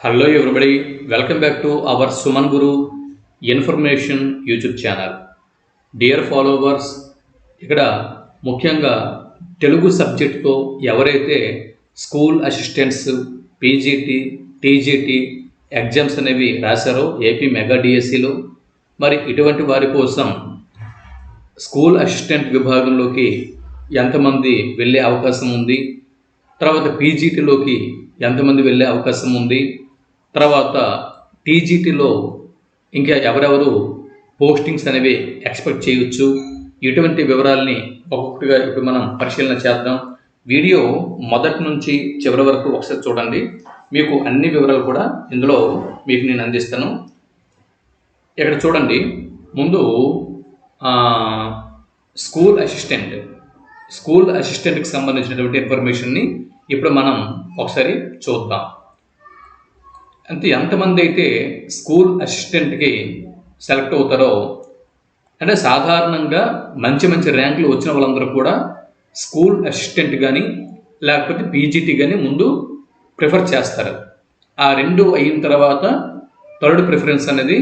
Hello everybody welcome back to our Suman Guru information YouTube channel dear followers ఇక్కడ ముఖ్యంగా తెలుగు సబ్జెక్ట్తో ఎవరైతే school assistants PGT TGT exams అనేవి రాశారో ఏపీ మెగా డిఎస్సిలో మరి ఇటువంటి వారి కోసం స్కూల్ అసిస్టెంట్ విభాగంలోకి ఎంతమంది వెళ్ళే అవకాశం ఉంది? తర్వాత పీజీటీలోకి ఎంతమంది వెళ్ళే అవకాశం ఉంది? తర్వాత టీజీటీలో ఇంకా ఎవరెవరు పోస్టింగ్స్ అనేవి ఎక్స్పెక్ట్ చేయొచ్చు. ఇటువంటి వివరాల్ని ఒక్కొక్కటిగా ఇప్పుడు మనం పరిశీలన చేద్దాం. వీడియో మొదటి నుంచి చివరి వరకు ఒకసారి చూడండి. మీకు అన్ని వివరాలు కూడా ఇందులో మీకు నేను అందిస్తాను. ఇక్కడ చూడండి. ముందు స్కూల్ అసిస్టెంట్. స్కూల్ అసిస్టెంట్కి సంబంధించినటువంటి ఇన్ఫర్మేషన్ని ఇప్పుడు మనం ఒకసారి చూద్దాం. అంటే ఎంతమంది అయితే స్కూల్ అసిస్టెంట్కి సెలెక్ట్ అవుతారో అంటే సాధారణంగా మంచి మంచి ర్యాంకులు వచ్చిన వాళ్ళందరూ కూడా స్కూల్ అసిస్టెంట్ కానీ లేకపోతే పీజీటీ కానీ ముందు ప్రిఫర్ చేస్తారు. ఆ రెండు అయిన తర్వాత థర్డ్ ప్రిఫరెన్స్ అనేది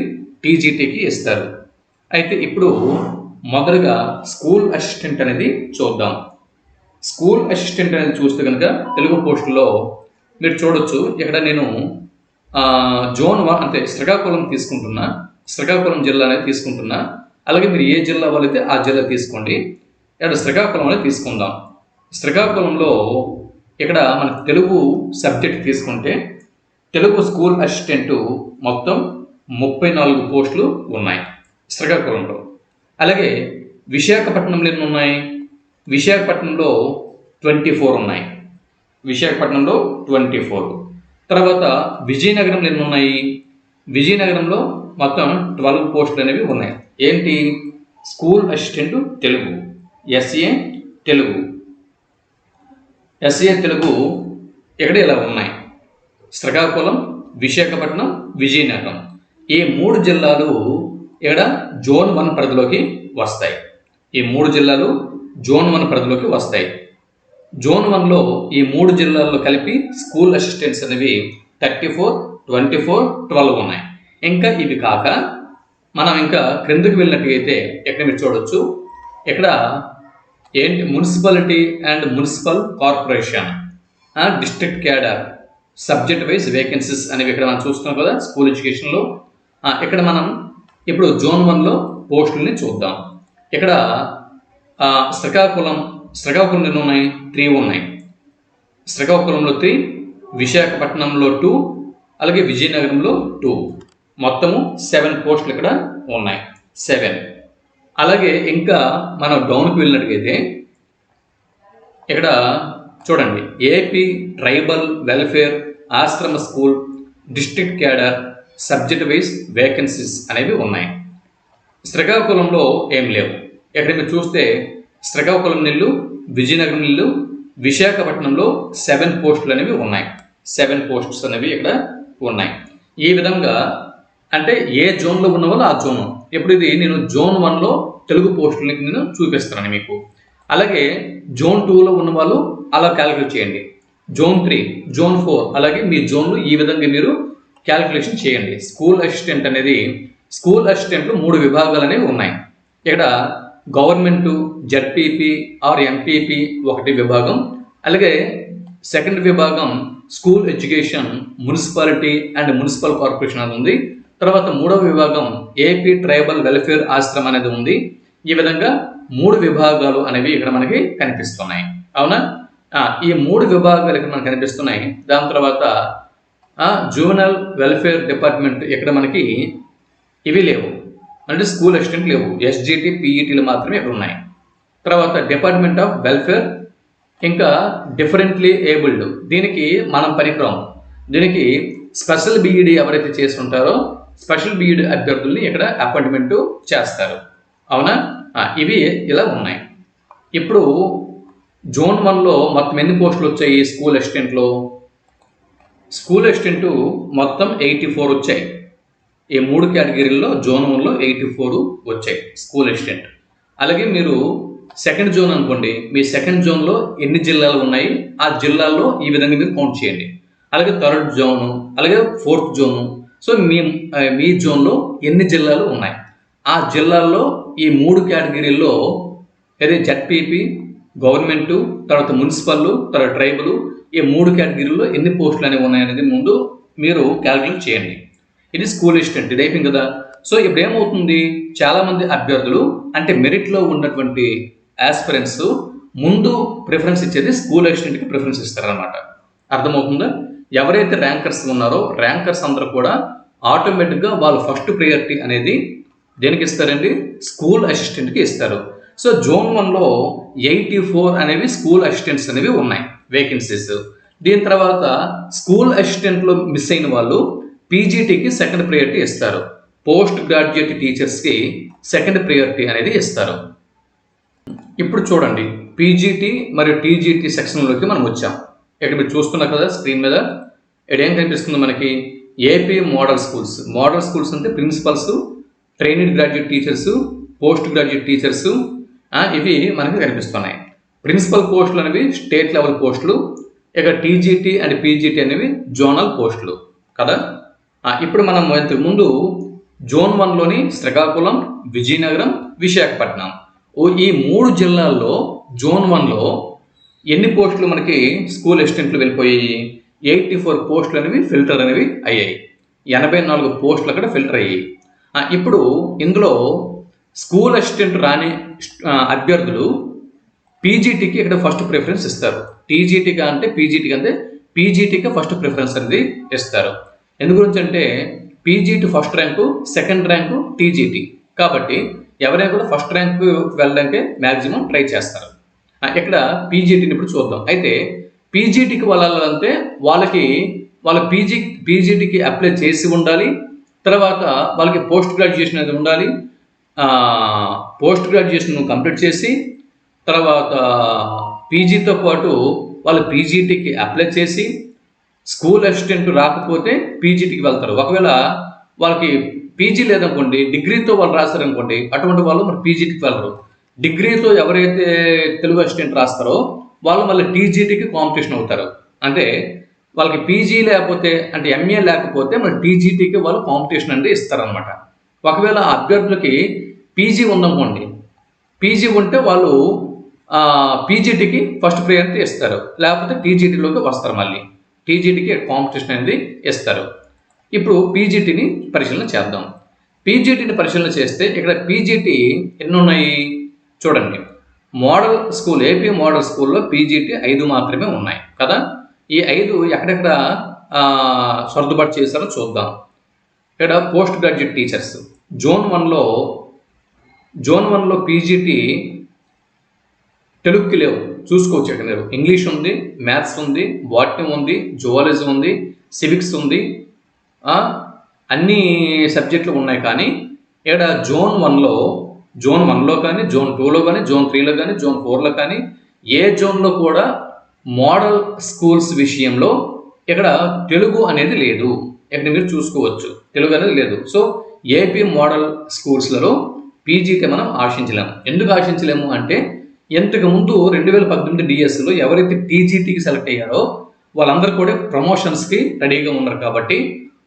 టీజీటీకి ఇస్తారు. అయితే ఇప్పుడు మొదటగా స్కూల్ అసిస్టెంట్ అనేది చూద్దాం. స్కూల్ అసిస్టెంట్ అనేది చూస్తే కనుక తెలుగు పోస్టులో మీరు చూడొచ్చు. ఇక్కడ నేను జోన్ వన్ అంటే శ్రీకాకుళం తీసుకుంటున్నా శ్రీకాకుళం జిల్లా అనేది తీసుకుంటున్నా. అలాగే మీరు ఏ జిల్లా వాళ్ళైతే ఆ జిల్లా తీసుకోండి. ఇక్కడ శ్రీకాకుళం అనేది తీసుకుందాం. శ్రీకాకుళంలో ఇక్కడ మన తెలుగు సబ్జెక్ట్ తీసుకుంటే తెలుగు స్కూల్ అసిస్టెంట్ మొత్తం ముప్పై నాలుగు పోస్టులు ఉన్నాయి శ్రీకాకుళంలో. అలాగే విశాఖపట్నంలో ఎన్ని ఉన్నాయి? విశాఖపట్నంలో ట్వంటీ ఫోర్ ఉన్నాయి. విశాఖపట్నంలో ట్వంటీ ఫోర్. తర్వాత విజయనగరంలో ఎన్ని ఉన్నాయి? విజయనగరంలో మొత్తం ట్వెల్వ్ పోస్టులు అనేవి ఉన్నాయి. ఏంటి? School assistant Telugu SA Telugu. SA Telugu ఇక్కడ ఇలా ఉన్నాయి. శ్రీకాకుళం విశాఖపట్నం విజయనగరం. ఈ మూడు జిల్లాలు ఇక్కడ జోన్ వన్ పరిధిలోకి వస్తాయి. ఈ మూడు జిల్లాలు జోన్ వన్ పరిధిలోకి వస్తాయి. జోన్ వన్లో ఈ మూడు జిల్లాల్లో కలిపి స్కూల్ అసిస్టెంట్స్ అనేవి thirty four twenty four twelve ఉన్నాయి. ఇంకా ఇవి కాక మనం ఇంకా క్రిందకు వెళ్ళినట్టుగైతే ఇక్కడ మీరు చూడొచ్చు? ఇక్కడ ఏంటి? Municipality and municipal corporation. District cadre. Subject wise vacancies అనేవి ఇక్కడ మనం చూస్తున్నాం కదా స్కూల్ ఎడ్యుకేషన్లో ఇక్కడ మనం ఇప్పుడు జోన్ వన్లో పోస్టుల్ని చూద్దాం. ఇక్కడ శ్రీకాకుళం శ్రీకాకుళం ఎన్ని ఉన్నాయి. త్రీ ఉన్నాయి శ్రీకాకుళంలో త్రీ విశాఖపట్నంలో టూ అలాగే విజయనగరంలో టూ మొత్తము సెవెన్ పోస్టులు ఇక్కడ ఉన్నాయి. సెవెన్ అలాగే ఇంకా మనం డౌన్కి వెళ్ళినట్టుగైతే ఇక్కడ చూడండి AP tribal welfare ashram school district cadre subject wise vacancies అనేవి ఉన్నాయి. శ్రీకాకుళంలో ఏం లేవు. ఇక్కడ మీరు చూస్తే శ్రీకాకుళం నీళ్ళు విజయనగరం నీళ్ళు విశాఖపట్నంలో సెవెన్ పోస్టులు అనేవి ఉన్నాయి. సెవెన్ పోస్ట్స్ అనేవి ఇక్కడ ఉన్నాయి. ఈ విధంగా అంటే ఏ జోన్లో ఉన్న వాళ్ళు ఆ జోన్ ఇప్పుడు ఇది నేను జోన్ వన్లో తెలుగు పోస్టులని నేను చూపిస్తున్నాను మీకు. అలాగే జోన్ టూలో ఉన్న వాళ్ళు అలా క్యాలిక్యులేట్ చేయండి. జోన్ త్రీ జోన్ ఫోర్ అలాగే మీ జోన్లు ఈ విధంగా మీరు క్యాలిక్యులేషన్ చేయండి. స్కూల్ అసిస్టెంట్ అనేది స్కూల్ అసిస్టెంట్లు మూడు విభాగాలు అనేవి ఉన్నాయి. ఇక్కడ గవర్నమెంటు జడ్పీపీ ఆర్ ఎంపీపీ ఒకటి విభాగం. అలాగే సెకండ్ విభాగం school education municipality and municipal corporation అనేది ఉంది. తర్వాత మూడవ విభాగం ఏపీ ట్రైబల్ వెల్ఫేర్ ఆశ్రమం అనేది ఉంది. ఈ విధంగా మూడు విభాగాలు అనేవి ఇక్కడ మనకి కనిపిస్తున్నాయి. అవునా? ఈ మూడు విభాగాలు ఇక్కడ మనకు కనిపిస్తున్నాయి. దాని తర్వాత జూవనల్ వెల్ఫేర్ డిపార్ట్మెంట్ ఇక్కడ మనకి ఇవి లేవు. అంటే స్కూల్ అసిస్టెంట్ లేవు. ఎస్జిటి పీఈటీలు మాత్రమే ఇక్కడ ఉన్నాయి. తర్వాత డిపార్ట్మెంట్ ఆఫ్ వెల్ఫేర్ ఇంకా డిఫరెంట్లీ ఏబుల్డ్ దీనికి మనం పనికిరాం దీనికి స్పెషల్ బీఈడి ఎవరైతే చేసి ఉంటారో స్పెషల్ బీఈడి అభ్యర్థుల్ని ఇక్కడ అపాయింట్మెంట్ చేస్తారు. అవునా? ఇవి ఇలా ఉన్నాయి. ఇప్పుడు జోన్ వన్లో మొత్తం ఎన్ని పోస్టులు వచ్చాయి స్కూల్ అసిస్టెంట్లో? స్కూల్ అసిస్టెంట్ మొత్తం ఎయిటీ ఫోర్ వచ్చాయి. ఈ మూడు కేటగిరీల్లో జోన్ వన్లో ఎయిటీ ఫోర్ వచ్చాయి స్కూల్ అసిస్టెంట్. అలాగే మీరు సెకండ్ జోన్ అనుకోండి మీ సెకండ్ జోన్లో ఎన్ని జిల్లాలు ఉన్నాయి ఆ జిల్లాల్లో ఈ విధంగా మీరు కౌంట్ చేయండి. అలాగే థర్డ్ జోను అలాగే ఫోర్త్ జోను. సో మీ మీ జోన్లో ఎన్ని జిల్లాలు ఉన్నాయి? ఆ జిల్లాల్లో ఈ మూడు కేటగిరీల్లో అదే జడ్పీపీ గవర్నమెంట్ తర్వాత మున్సిపల్ తర్వాత ట్రైబులు ఈ మూడు కేటగిరీల్లో ఎన్ని పోస్టులు అనేవి ఉన్నాయనేది ముందు మీరు క్యాలిక్యులేట్ చేయండి. ఇది స్కూల్ అసిస్టెంట్ ఇది అయిపోయింది కదా. సో ఇప్పుడు ఏమవుతుంది? చాలా మంది అభ్యర్థులు అంటే మెరిట్లో ఉన్నటువంటి ఆస్పిరెంట్స్ ముందు ప్రిఫరెన్స్ ఇచ్చేది స్కూల్ అసిస్టెంట్కి ప్రిఫరెన్స్ ఇస్తారనమాట అర్థమవుతుందా? ఎవరైతే ర్యాంకర్స్ ఉన్నారో ర్యాంకర్స్ అందరూ కూడా ఆటోమేటిక్గా వాళ్ళు ఫస్ట్ ప్రయారిటీ అనేది దేనికి ఇస్తారండి? స్కూల్ అసిస్టెంట్కి ఇస్తారు. సో జోన్ వన్లో ఎయిటీ ఫోర్ అనేవి స్కూల్ అసిస్టెంట్స్ అనేవి ఉన్నాయి వేకెన్సీస్ దీని తర్వాత స్కూల్ అసిస్టెంట్లో మిస్ అయిన వాళ్ళు పీజీటీకి సెకండ్ ప్రయారిటీ ఇస్తారు. పోస్ట్ గ్రాడ్యుయేట్ టీచర్స్కి సెకండ్ ప్రయారిటీ అనేది ఇస్తారు. ఇప్పుడు చూడండి పీజీటీ మరియు టీజీటీ సెక్షన్లోకి మనం వచ్చాం. ఇక్కడ మీరు చూస్తున్నారు కదా స్క్రీన్ మీద. ఇక్కడ ఏం కనిపిస్తుంది మనకి? AP model schools model schools అంటే principals trained graduate teachers post graduate teachers ఇవి మనకి కనిపిస్తున్నాయి. ప్రిన్సిపల్ పోస్టులు అనేవి స్టేట్ లెవెల్ పోస్టులు ఇక టీజీటీ అండ్ పీజీటీ అనేవి జోనల్ పోస్టులు కదా? ఇప్పుడు మనం ఇంతకు ముందు జోన్ వన్లోని శ్రీకాకుళం విజయనగరం విశాఖపట్నం. ఓ ఈ మూడు జిల్లాల్లో జోన్ వన్లో ఎన్ని పోస్టులు మనకి స్కూల్ అసిస్టెంట్లు వెళ్ళిపోయాయి? ఎయిటీ ఫోర్ పోస్టులు అనేవి ఫిల్టర్ అనేవి అయ్యాయి. ఎనభై నాలుగు పోస్టులు అక్కడ ఫిల్టర్ అయ్యాయి. ఇప్పుడు ఇందులో స్కూల్ అసిస్టెంట్ రాని అభ్యర్థులు పీజీటీకి ఇక్కడ ఫస్ట్ ప్రిఫరెన్స్ ఇస్తారు. టీజీటీగా అంటే పీజీటీకి అంటే పీజీటీకి ఫస్ట్ ప్రిఫరెన్స్ అనేది ఇస్తారు. ఎందు గురించి అంటే PGT first rank second rank TGT కాబట్టి ఎవరైనా కూడా ఫస్ట్ ర్యాంకు వెళ్ళాలంటే మ్యాక్సిమం ట్రై చేస్తారు. ఇక్కడ పీజీటీని ఇప్పుడు చూద్దాం. అయితే పీజీటీకి వెళ్ళాలంటే వాళ్ళకి వాళ్ళ పీజీ పీజీటీకి అప్లై చేసి ఉండాలి. తర్వాత వాళ్ళకి పోస్ట్ గ్రాడ్యుయేషన్ అనేది ఉండాలి. పోస్ట్ గ్రాడ్యుయేషన్ కంప్లీట్ చేసి తర్వాత పీజీతో పాటు వాళ్ళు పీజీటీకి అప్లై చేసి స్కూల్ అసిస్టెంట్ రాకపోతే పీజీటీకి వెళ్తారు. ఒకవేళ వాళ్ళకి పీజీ లేదనుకోండి డిగ్రీతో వాళ్ళు రాస్తారనుకోండి అటువంటి వాళ్ళు మరి పీజీటీకి వెళ్ళరు. డిగ్రీతో ఎవరైతే తెలుగు అసిస్టెంట్ రాస్తారో వాళ్ళు మళ్ళీ టీజీటీకి కాంపిటీషన్ అవుతారు. అంటే వాళ్ళకి పీజీ లేకపోతే అంటే ఎంఏ లేకపోతే మరి టీజీటీకి వాళ్ళు కాంపిటీషన్ అనేది ఇస్తారనమాట ఒకవేళ అభ్యర్థులకి పీజీ ఉందనుకోండి పీజీ ఉంటే వాళ్ళు పీజీటీకి ఫస్ట్ ప్రయారిటీ ఇస్తారు. లేకపోతే టీజీటీలోకి వస్తారు మళ్ళీ. టీజీటీకి కాంపిటీషన్ అనేది ఇస్తారు. ఇప్పుడు పీజీటీని పరిశీలన చేద్దాం. పీజీటీని పరిశీలన చేస్తే ఇక్కడ పీజీటీ ఎన్ని ఉన్నాయి చూడండి. మోడల్ స్కూల్ ఏపీ మోడల్ స్కూల్లో పీజీటీ ఐదు మాత్రమే ఉన్నాయి కదా? ఈ ఐదు ఎక్కడెక్కడ సర్దుబాటు చేశారో చూద్దాం. ఇక్కడ పోస్ట్ గ్రాడ్యుయేట్ టీచర్స్ జోన్ వన్లో జోన్ వన్లో పీజీటీ తెలుగుకి లేవు. చూసుకోవచ్చు ఇక్కడ మీరు ఇంగ్లీష్ ఉంది మ్యాథ్స్ ఉంది బాటనీ ఉంది జువాలజీ ఉంది సివిక్స్ ఉంది అన్ని సబ్జెక్టులు ఉన్నాయి కానీ ఇక్కడ జోన్ వన్లో జోన్ వన్లో కానీ జోన్ టూలో కానీ జోన్ త్రీలో కానీ జోన్ ఫోర్లో కానీ ఏ జోన్లో కూడా మోడల్ స్కూల్స్ విషయంలో ఇక్కడ తెలుగు అనేది లేదు. ఇక్కడ మీరు చూసుకోవచ్చు తెలుగు అనేది లేదు. సో ఏపీ మోడల్ స్కూల్స్లలో పీజీకి మనం ఆశించలేము. ఎందుకు ఆశించలేము అంటే ఇంతకు ముందు రెండు వేల పద్దెనిమిది డిఎస్లో ఎవరైతే టీజీటీకి సెలెక్ట్ అయ్యారో వాళ్ళందరూ కూడా ప్రమోషన్స్కి రెడీగా ఉన్నారు కాబట్టి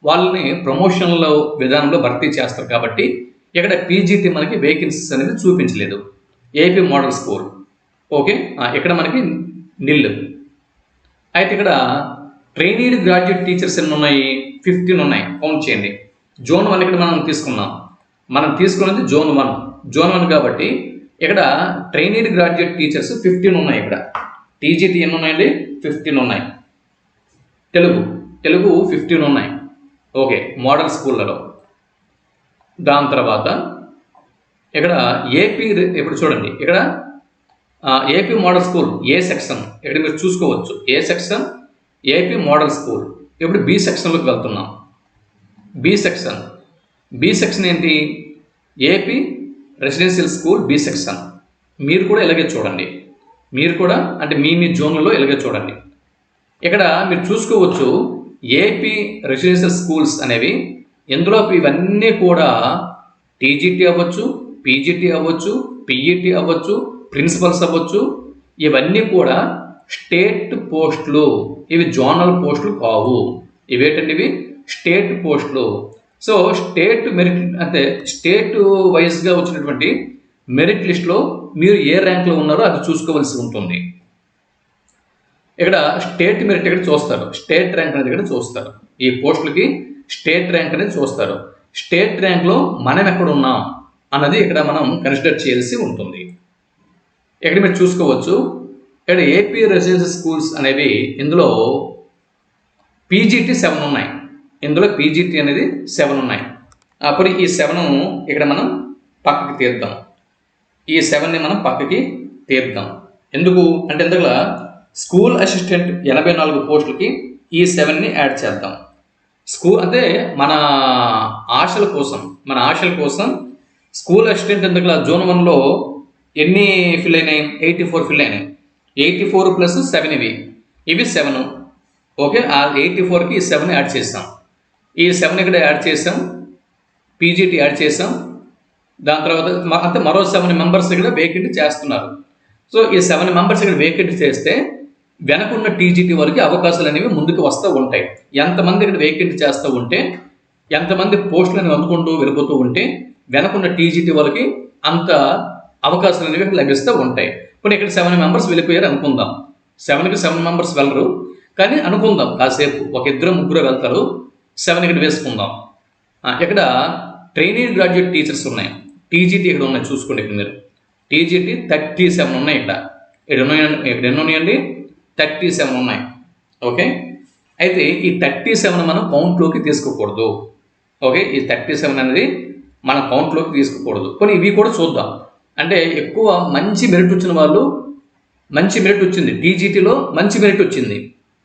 వాళ్ళని ప్రమోషన్ల విధానంలో భర్తీ చేస్తారు కాబట్టి ఇక్కడ పీజీటీ మనకి వేకెన్సీస్ అనేది చూపించలేదు. AP model school okay? ఇక్కడ మనకి నిల్ అయితే ఇక్కడ ట్రైనీడ్ గ్రాడ్యుయేట్ టీచర్స్ ఎన్ని ఉన్నాయి? ఫిఫ్టీన్ ఉన్నాయి. కౌంట్ చేయండి. జోన్ వన్ ఇక్కడ మనం తీసుకున్నాం. మనం తీసుకున్నది జోన్ వన్ జోన్ వన్ కాబట్టి ఇక్కడ ట్రైనీడ్ గ్రాడ్యుయేట్ టీచర్స్ ఫిఫ్టీన్ ఉన్నాయి ఇక్కడ. టీజీటీ ఎన్ని ఉన్నాయండి? ఫిఫ్టీన్ ఉన్నాయి. తెలుగు. తెలుగు ఫిఫ్టీన్ ఉన్నాయి. ఓకే మోడల్ స్కూళ్ళలో. దాని తర్వాత ఇక్కడ ఏపీ ఇప్పుడు చూడండి. ఇక్కడ AP model school A section? ఇక్కడ మీరు చూసుకోవచ్చు. A section? AP model school. ఇప్పుడు బి సెక్షన్లోకి వెళ్తున్నాం. B section. బి సెక్షన్ ఏంటి? AP residential school B section. మీరు కూడా ఇలాగే చూడండి. మీరు కూడా అంటే మీ మీ జోన్లలో ఇలాగే చూడండి. ఇక్కడ మీరు చూసుకోవచ్చు ఏపీ రెసిడెన్షియల్ స్కూల్స్ అనేవి. ఇందులో ఇవన్నీ కూడా టీజీటీ అవ్వచ్చు పీజీటీ అవ్వచ్చు పిఈటీ అవ్వచ్చు ప్రిన్సిపల్స్ అవ్వచ్చు. ఇవన్నీ కూడా స్టేట్ పోస్టులు. ఇవి జోనల్ పోస్టులు కావు. ఇవేటండి ఇవి? స్టేట్ పోస్టులు. సో స్టేట్ మెరిట్ అంటే స్టేట్ వైజ్గా వచ్చినటువంటి మెరిట్ లిస్ట్లో మీరు ఏ ర్యాంక్లో ఉన్నారో అది చూసుకోవాల్సి ఉంటుంది. ఇక్కడ స్టేట్ మెరిట్ ఇక్కడ చూస్తారు? స్టేట్ ర్యాంక్ అనేది ఇక్కడ చూస్తారు. ఈ పోస్టులకి స్టేట్ ర్యాంక్ అనేది చూస్తారు. స్టేట్ ర్యాంక్లో మనం ఎక్కడ ఉన్నాం అన్నది ఇక్కడ మనం కన్సిడర్ చేయాల్సి ఉంటుంది. ఇక్కడ మీరు చూసుకోవచ్చు. ఇక్కడ ఏపీ రెసిడెన్షియల్ స్కూల్స్ అనేవి ఇందులో పీజీటీ సెవెన్ ఉన్నాయి. ఇందులో పీజీటీ అనేది సెవెన్ ఉన్నాయి. అప్పుడు ఈ సెవెన్ ఇక్కడ మనం పక్కకి తీద్దాం. ఈ సెవెన్ని మనం పక్కకి తీద్దాం. ఎందుకు? అంటే ఇందులో స్కూల్ అసిస్టెంట్ ఎనభై నాలుగు పోస్టులకి ఈ సెవెన్ని యాడ్ చేద్దాం. స్కూల్ అంటే మన ఆశల కోసం మన ఆశల కోసం స్కూల్ అసిస్టెంట్ ఎందుకు జూన్ వన్లో ఎన్ని ఫిల్ అయినాయి? ఎయిటీ ఫోర్ ఫిల్ అయినాయి. ఎయిటీ ఫోర్ ప్లస్ సెవెన్ ఇవి. ఇవి సెవెన్ ఓకే ఆ ఎయిటీ ఫోర్కి ఈ సెవెన్ యాడ్ చేస్తాం. ఈ సెవెన్ ఇక్కడ యాడ్ చేసాం. పీజీటీ యాడ్ చేసాం. దాని తర్వాత అంటే మరో సెవెన్ మెంబర్స్ ఇక్కడ వేకెంట్ చేస్తున్నారు. సో ఈ సెవెన్ మెంబర్స్ ఇక్కడ వేకెంట్ చేస్తే వెనకున్న టీజీటీ వరకు అవకాశాలు అనేవి ముందుకు వస్తూ ఉంటాయి. ఎంతమంది ఇక్కడ వేకెంట్ చేస్తూ ఉంటే ఎంతమంది పోస్టులను అందుకుంటూ వెళ్ళిపోతూ ఉంటే వెనకున్న టీజీటీ వాళ్ళకి అంత అవకాశాలు అనేవి లభిస్తూ ఉంటాయి. ఇప్పుడు ఇక్కడ సెవెన్ మెంబర్స్ వెళ్ళిపోయారు అనుకుందాం. సెవెన్కి సెవెన్ మెంబర్స్ వెళ్ళరు. కానీ అనుకుందాం కాసేపు. ఒక ఇద్దరు ముగ్గురు వెళ్తారు. సెవెన్ ఇక్కడ వేసుకుందాం. ఇక్కడ ట్రైనింగ్ గ్రాడ్యుయేట్ టీచర్స్ ఉన్నాయి. టీజీటీ ఇక్కడ ఉన్నాయి చూసుకోండి ఇక్కడ మీరు. టీజీటీ థర్టీ సెవెన్ ఉన్నాయి ఇక్కడ. ఇక్కడ ఉన్నాయండి ఇక్కడ ఎన్ని ఉన్నాయండి? థర్టీ సెవెన్ ఉన్నాయి. ఓకే? అయితే ఈ థర్టీ సెవెన్ మనం కౌంట్లోకి తీసుకోకూడదు. ఓకే? ఈ థర్టీ సెవెన్ అనేది మన కౌంట్లోకి తీసుకోకూడదు. కొన్ని ఇవి కూడా చూద్దాం. అంటే ఎక్కువ మంచి మెరిట్ వచ్చిన వాళ్ళు మంచి మెరిట్ వచ్చింది. టీజీటీలో మంచి మెరిట్ వచ్చింది.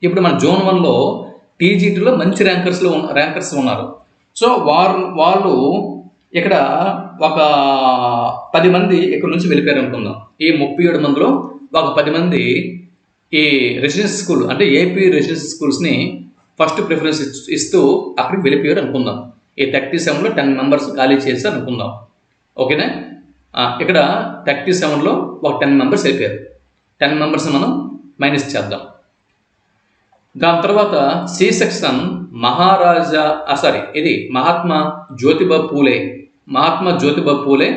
ఇప్పుడు మన జోన్ వన్లో టీజీటీలో మంచి ర్యాంకర్స్లో ర్యాంకర్స్ ఉన్నారు. సో వారు వాళ్ళు ఇక్కడ ఒక పది మంది ఇక్కడ నుంచి వెళ్ళిపోయారు అనుకుందాం. ఈ ముప్పై ఏడు మందిలో ఒక పది మంది ఈ రెసిడెన్స్ స్కూల్ అంటే ఏపీ రెసిడెన్స్ స్కూల్స్ని ఫస్ట్ ప్రిఫరెన్స్ ఇస్తూ అక్కడికి వెళ్ళిపోయారు అనుకుందాం. ఈ థర్టీ సెవెన్లో టెన్ మెంబర్స్ ఖాళీ చేసి అనుకుందాం. ఓకేనా? ఇక్కడ థర్టీ సెవెన్లో ఒక టెన్ మెంబర్స్ వెళ్ళిపోయారు టెన్ మెంబర్స్ మనం మైనస్ చేద్దాం. దాని తర్వాత సి సెక్షన్ మహారాజా సారీ ఇది Mahatma Jyotiba Phule Mahatma Jyotiba Phule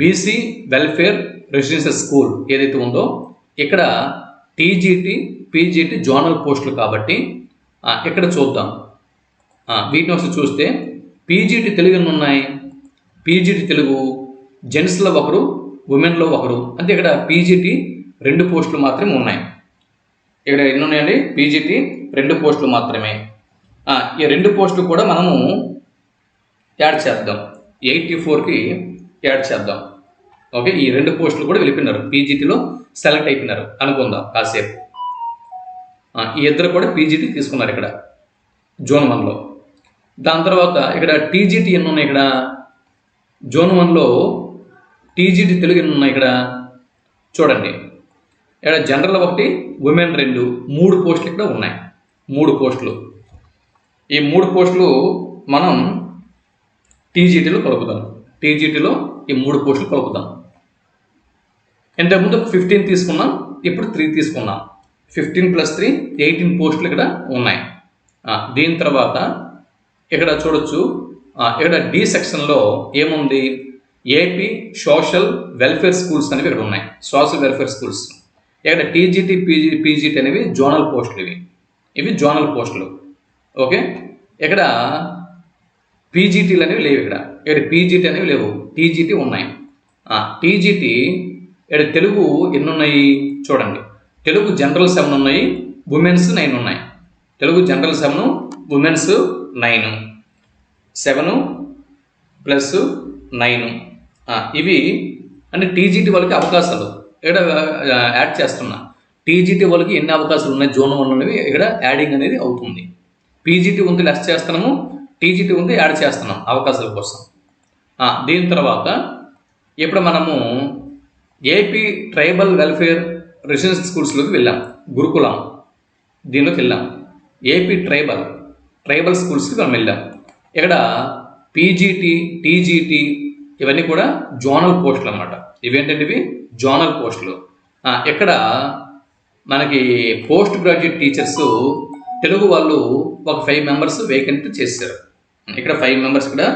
BC welfare residential school ఏదైతే ఉందో ఇక్కడ టీజీటీ పీజీటీ జోనల్ పోస్టులు కాబట్టి ఇక్కడ చూద్దాం. వీటిని ఒకసారి చూస్తే పీజీటీ తెలుగు ఎన్ని ఉన్నాయి? పీజీటీ తెలుగు జెంట్స్లో ఒకరు ఉమెన్లో ఒకరు అంటే ఇక్కడ పీజీటీ రెండు పోస్టులు మాత్రమే ఉన్నాయి. ఇక్కడ ఎన్ని ఉన్నాయండి పీజీటీ రెండు పోస్టులు మాత్రమే. ఈ రెండు పోస్టులు కూడా మనము యాడ్ చేద్దాం. ఎయిటీ ఫోర్కి యాడ్ చేద్దాం. ఓకే ఈ రెండు పోస్టులు కూడా వెళ్ళిపోయినారు. పీజీటీలో సెలెక్ట్ అయిపోయినారు. అనుకుందాం కాసేపు. ఈ ఇద్దరు కూడా పీజీటీ తీసుకున్నారు ఇక్కడ జోన్ వన్లో. దాని తర్వాత ఇక్కడ టీజీటీ ఎన్ని ఉన్నాయి ఇక్కడ? జోన్ వన్లో టీజీటీ తెలుగు ఎన్ని ఉన్నాయి ఇక్కడ? చూడండి. ఇక్కడ జనరల్ ఒకటి ఉమెన్ రెండు మూడు పోస్టులు ఇక్కడ ఉన్నాయి. మూడు పోస్టులు. ఈ మూడు పోస్టులు మనం టీజీటీలో కలుపుతాం. టీజీటీలో ఈ మూడు పోస్టులు కలుపుతాం. ఇంతకుముందు ఫిఫ్టీన్ తీసుకున్నాం ఇప్పుడు త్రీ తీసుకున్నాం. ఫిఫ్టీన్ ప్లస్ త్రీ ఎయిటీన్ పోస్టులు ఇక్కడ ఉన్నాయి. దీని తర్వాత ఇక్కడ చూడొచ్చు ఇక్కడ డి సెక్షన్లో ఏముంది? ఏపీ సోషల్ వెల్ఫేర్ స్కూల్స్ అనేవి ఇక్కడ ఉన్నాయి. సోషల్ వెల్ఫేర్ స్కూల్స్ ఇక్కడ టీజీటీ పీజీ పీజీటీ అనేవి జోనల్ పోస్టులు ఇవి. ఇవి జోనల్ పోస్టులు. ఓకే? ఇక్కడ పీజీటీలు అనేవి లేవు ఇక్కడ. ఇక్కడ పీజీటీ అనేవి లేవు. టీజీటీ ఉన్నాయి. టీజీటీ ఇక్కడ తెలుగు ఎన్ని ఉన్నాయి చూడండి. తెలుగు జనరల్ సెవెన్ ఉన్నాయి ఉమెన్స్ నైన్ ఉన్నాయి. Telugu general seven women's nine. Seven plus nine. ఇవి అంటే టీజీటీ వాళ్ళకి అవకాశాలు. ఇక్కడ యాడ్ చేస్తున్నా. టీజీటీ వాళ్ళకి ఎన్ని అవకాశాలు ఉన్నాయి జోన్ వన్ అనేవి ఇక్కడ యాడింగ్ అనేది అవుతుంది. పీజీటీ ఉంది లెస్ చేస్తున్నాము. టీజీటీ ఉంది యాడ్ చేస్తున్నాం అవకాశాల కోసం. దీని తర్వాత ఇప్పుడు మనము ఏపీ ట్రైబల్ వెల్ఫేర్ రెసిడెన్షియల్ స్కూల్స్లోకి వెళ్ళాం గురుకులం దీనిలోకి వెళ్ళాం. ఏపీ ట్రైబల్ ట్రైబల్ స్కూల్స్కి మనం వెళ్ళాం. ఇక్కడ పీజీటీ టీజీటీ ఇవన్నీ కూడా జోనల్ పోస్టులు అన్నమాట. ఇవేంటంటే ఇవి జోనల్ పోస్టులు. ఇక్కడ మనకి పోస్ట్ గ్రాడ్యుయేట్ టీచర్స్ తెలుగు వాళ్ళు ఒక ఫైవ్ మెంబర్స్ వేకెంట్ చేశారు. ఇక్కడ ఫైవ్ మెంబర్స్ కూడా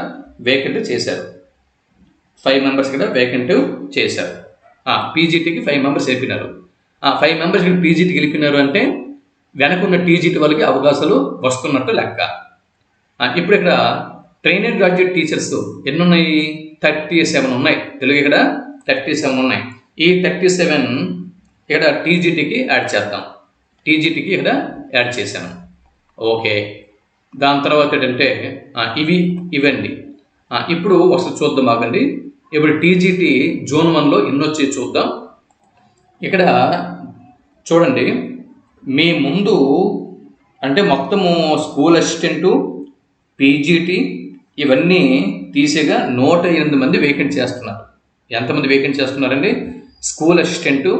వేకెంట్ చేశారు. ఫైవ్ మెంబర్స్ కూడా వేకెంట్ చేశారు. పీజీటీకి ఫైవ్ మెంబర్స్ వెళ్ళినారు ఆ ఫైవ్ మెంబర్స్ ఇక్కడ పీజీటీకి వెళ్ళిపోయినారు అంటే వెనకున్న టీజీటీ వాళ్ళకి అవకాశాలు వస్తున్నట్టు లెక్క. ఇప్పుడు ఇక్కడ ట్రైనర్ గ్రాడ్యుయేట్ టీచర్స్ ఎన్నున్నాయి? థర్టీ సెవెన్ ఉన్నాయి. తెలుగు ఇక్కడ థర్టీ సెవెన్ ఉన్నాయి. ఈ థర్టీ సెవెన్ ఇక్కడ టీజీటీకి యాడ్ చేద్దాం. టీజీటీకి ఇక్కడ యాడ్ చేశాను. ఓకే. దాని తర్వాత ఏంటంటే ఇవి ఇవండి. ఇప్పుడు ఒకసారి చూద్దాం ఆగండి. ఇప్పుడు టీజీటీ జోన్ వన్లో ఎన్ని వచ్చి చూద్దాం. ఇక్కడ చూడండి. మీ ముందు అంటే మొత్తము స్కూల్ అసిస్టెంటు పీజీటీ ఇవన్నీ తీసేగా నూట ఎనిమిది మంది వేకెంట్ చేస్తున్నారు. ఎంతమంది వేకెంట్ చేస్తున్నారండి? School assistant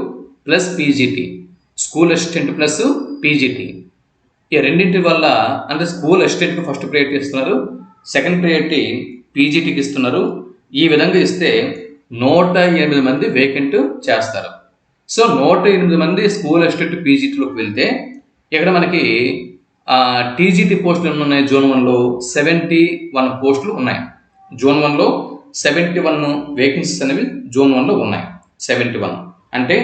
plus PGT school assistant plus PGT ఈ రెండింటి వల్ల అంటే స్కూల్ అసిస్టెంట్కి ఫస్ట్ ప్రయారిటీ ఇస్తున్నారు. సెకండ్ ప్రయారిటీ పీజీటీకి ఇస్తున్నారు. ఈ విధంగా ఇస్తే నూట ఎనిమిది మంది వేకెంట్ చేస్తారు. సో నూట ఎనిమిది మంది స్కూల్ అసిస్టెంట్ పీజీటీలోకి వెళ్తే ఇక్కడ మనకి టీజీటీ పోస్టులు ఉన్నాయి? జోన్ వన్లో సెవెంటీ వన్ పోస్టులు ఉన్నాయి. జోన్ వన్లో సెవెంటీ వన్ వేకెన్సీస్ అనేవి జోన్ వన్లో ఉన్నాయి. Seventy one. అంటే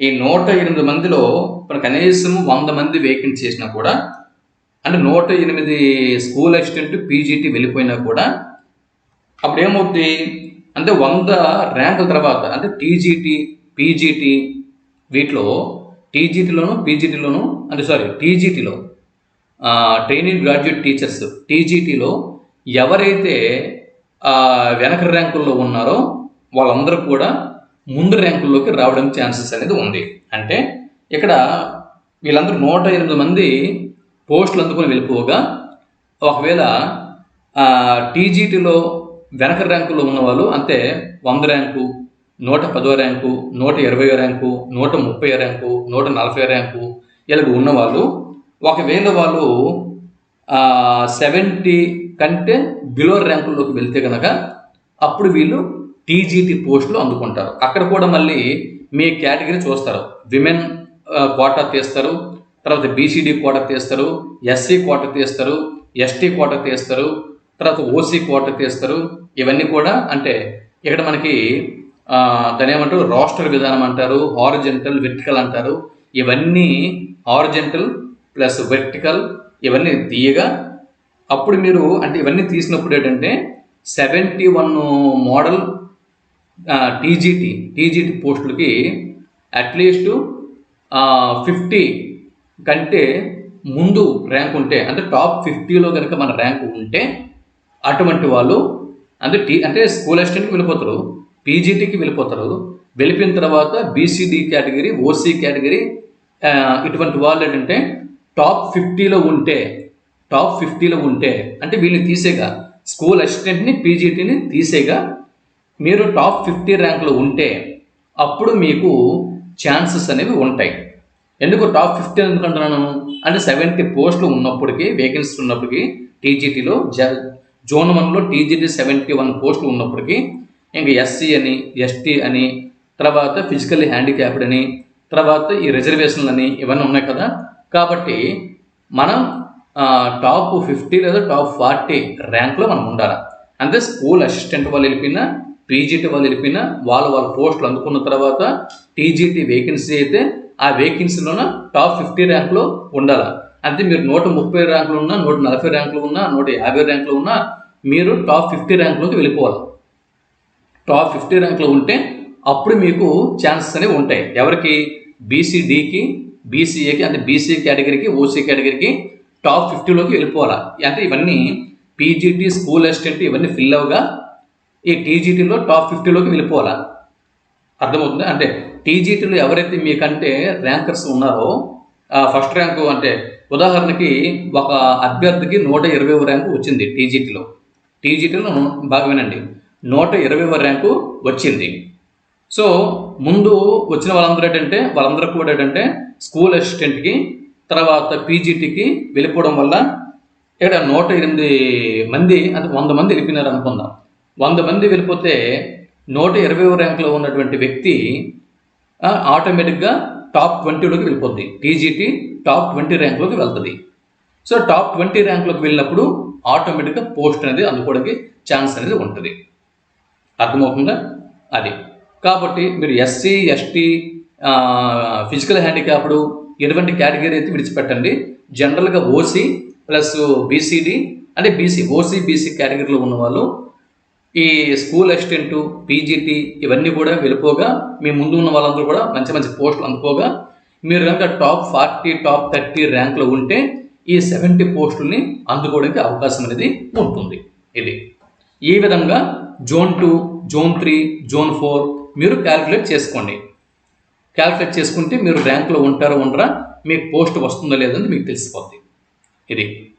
ఈ నూట ఎనిమిది మందిలో కనీసం వంద మంది వేకెన్సీ చేసినా కూడా అంటే నూట ఎనిమిది స్కూల్ అసిస్టెంట్ పీజీటీ వెళ్ళిపోయినా కూడా అప్పుడు ఏమవుద్ది అంటే వంద ర్యాంకుల తర్వాత అంటే టీజీటీ పీజీటీ వీటిలో టీజీటీలోను పీజీటీలోను అంటే సారీ టీజీటీలో ట్రైనింగ్ గ్రాడ్యుయేట్ టీచర్స్ టీజీటీలో ఎవరైతే వెనక ర్యాంకుల్లో ఉన్నారో వాళ్ళందరూ కూడా ముందు ర్యాంకుల్లోకి రావడం ఛాన్సెస్ అనేది ఉంది. అంటే ఇక్కడ వీళ్ళందరూ నూట ఎనిమిది మంది పోస్టులు అందుకొని వెళ్ళిపోగా ఒకవేళ టీజీటీలో వెనక ర్యాంకులో ఉన్న వాళ్ళు అంతే వంద ర్యాంకు నూట పదో ర్యాంకు నూట ఇరవై ర్యాంకు నూట ముప్పై ర్యాంకు నూట నలభై ర్యాంకు ఇలాగ ఉన్నవాళ్ళు ఒకవేళ వాళ్ళు సెవెంటీ కంటే బిలో ర్యాంకుల్లోకి వెళ్తే కనుక అప్పుడు వీళ్ళు టీజీటీ పోస్టులు అందుకుంటారు. అక్కడ కూడా మళ్ళీ మీ కేటగిరీ చూస్తారు. విమెన్ కోటా తీస్తారు. తర్వాత బీసీడీ కోట తీస్తారు. ఎస్సీ కోట తీస్తారు. ఎస్టీ కోట తీస్తారు. తర్వాత ఓసీ కోట తీస్తారు. ఇవన్నీ కూడా అంటే ఇక్కడ మనకి దాని ఏమంటారు? రాస్టర్ విధానం అంటారు. హారిజెంటల్ వెర్టికల్ అంటారు. ఇవన్నీ హారిజెంటల్ ప్లస్ వెర్టికల్ ఇవన్నీ తీయగా అప్పుడు మీరు అంటే ఇవన్నీ తీసినప్పుడు ఏంటంటే seventy one model TGT TGT పోస్టులకి అట్లీస్ట్ ఫిఫ్టీ కంటే ముందు ర్యాంక్ ఉంటే అంటే టాప్ ఫిఫ్టీలో కనుక మన ర్యాంక్ ఉంటే అటువంటి వాళ్ళు అంటే టీ అంటే స్కూల్ అసిస్టెంట్కి వెళ్ళిపోతారు పీజీటీకి వెళ్ళిపోతారు వెళ్ళిపోయిన తర్వాత బీసీడీ కేటగిరీ ఓసీ కేటగిరీ ఇటువంటి వాళ్ళు ఏంటంటే టాప్ ఫిఫ్టీలో ఉంటే టాప్ ఫిఫ్టీలో ఉంటే అంటే వీళ్ళని తీసేగా స్కూల్ అసిస్టెంట్ని పీజీటీని తీసేగా మీరు టాప్ ఫిఫ్టీ ర్యాంక్లో ఉంటే అప్పుడు మీకు ఛాన్సెస్ అనేవి ఉంటాయి. ఎందుకు టాప్ ఫిఫ్టీ ఎందుకంటున్నాను అంటే సెవెంటీ పోస్టులు ఉన్నప్పటికీ వేకెన్సీ ఉన్నప్పటికీ టీజీటీలో జ జోన్ వన్లో టీజీటీ సెవెంటీ వన్ పోస్టులు ఉన్నప్పటికీ ఇంకా ఎస్సీ అని ఎస్టీ అని తర్వాత ఫిజికల్లీ హ్యాండిక్యాప్డ్ అని తర్వాత ఈ రిజర్వేషన్లు అని ఇవన్నీ ఉన్నాయి కదా. కాబట్టి మనం టాప్ ఫిఫ్టీ లేదా టాప్ ఫార్టీ ర్యాంక్లో మనం ఉండాలి? అంటే స్కూల్ అసిస్టెంట్ వాళ్ళు వెళ్ళిపోయినా పీజీటీ వాళ్ళు వెళ్ళిపోయినా వాళ్ళ వాళ్ళ పోస్టులు అందుకున్న తర్వాత టీజీటీ వేకెన్సీ అయితే ఆ వేకెన్సీలోన టాప్ ఫిఫ్టీ ర్యాంక్లో ఉండాలి? అంటే మీరు నూట ముప్పై ర్యాంకులు ఉన్నా నూట నలభై ర్యాంకులు ఉన్నా నూట యాభై ర్యాంకులు ఉన్నా మీరు టాప్ ఫిఫ్టీ ర్యాంకులోకి వెళ్ళిపోవాలి. టాప్ ఫిఫ్టీ ర్యాంక్లో ఉంటే అప్పుడు మీకు ఛాన్సెస్ అనేవి ఉంటాయి. ఎవరికి? బీసీడీకి బీసీఏకి అంటే బీసీ కేటగిరీకి ఓసీ కేటగిరీకి టాప్ ఫిఫ్టీలోకి వెళ్ళిపోవాలి? అంటే ఇవన్నీ పీజీటీ స్కూల్ అసిస్టెంట్ ఇవన్నీ ఫిల్ అవగా ఈ టీజీటీలో టాప్ ఫిఫ్టీలోకి వెళ్ళిపోవాలా? అర్థమవుతుంది? అంటే టీజీటీలో ఎవరైతే మీకంటే ర్యాంకర్స్ ఉన్నారో ఫస్ట్ ర్యాంకు అంటే ఉదాహరణకి ఒక అభ్యర్థికి నూట ఇరవై ర్యాంకు వచ్చింది టీజీటీలో టీజీటీలో బాగా వినండి నూట ఇరవై ర్యాంకు వచ్చింది. సో ముందు వచ్చిన వాళ్ళందరూ ఏంటంటే వాళ్ళందరూ కూడా ఏంటంటే స్కూల్ అసిస్టెంట్కి తర్వాత పీజీటీకి వెళ్ళిపోవడం వల్ల ఇక్కడ నూట ఎనిమిది మంది అంటే వంద మంది వెళ్ళిపోయినారు అనుకుందాం. వంద మంది వెళ్ళిపోతే నూట ఇరవై ర్యాంకులో ఉన్నటువంటి వ్యక్తి ఆటోమేటిక్గా టాప్ ట్వంటీలోకి వెళ్ళిపోద్ది. టీజీటీ టాప్ ట్వంటీ ర్యాంక్లోకి వెళ్తుంది. సో టాప్ ట్వంటీ ర్యాంక్లోకి వెళ్ళినప్పుడు ఆటోమేటిక్గా పోస్ట్ అనేది అందుకోవడానికి ఛాన్స్ అనేది ఉంటుంది. అర్థమవుతుందా? అది. కాబట్టి మీరు ఎస్సీ ఎస్టీ ఫిజికల్ హ్యాండిక్యాప్డ్ ఎటువంటి కేటగిరీ అయితే విడిచిపెట్టండి. జనరల్గా ఓసీ ప్లస్ బీసీడీ అంటే బీసీ ఓసీ బీసీ కేటగిరీలో ఉన్న వాళ్ళు ఈ స్కూల్ అసిస్టెంట్ పీజీటీ ఇవన్నీ కూడా వెళ్ళిపోగా మీ ముందు ఉన్న వాళ్ళందరూ కూడా మంచి మంచి పోస్టులు అందుకోగా మీరు కనుక టాప్ ఫార్టీ టాప్ థర్టీ ర్యాంక్లో ఉంటే ఈ సెవెంటీ పోస్టుల్ని అందుకోవడానికి అవకాశం అనేది ఉంటుంది. ఇది. ఈ విధంగా zone two zone three zone four మీరు క్యాలిక్యులేట్ చేసుకోండి. క్యాలిక్యులేట్ చేసుకుంటే మీరు ర్యాంకులో ఉంటారో ఉండరా మీకు పోస్ట్ వస్తుందో లేదని మీకు తెలిసిపోద్ది. ఇది.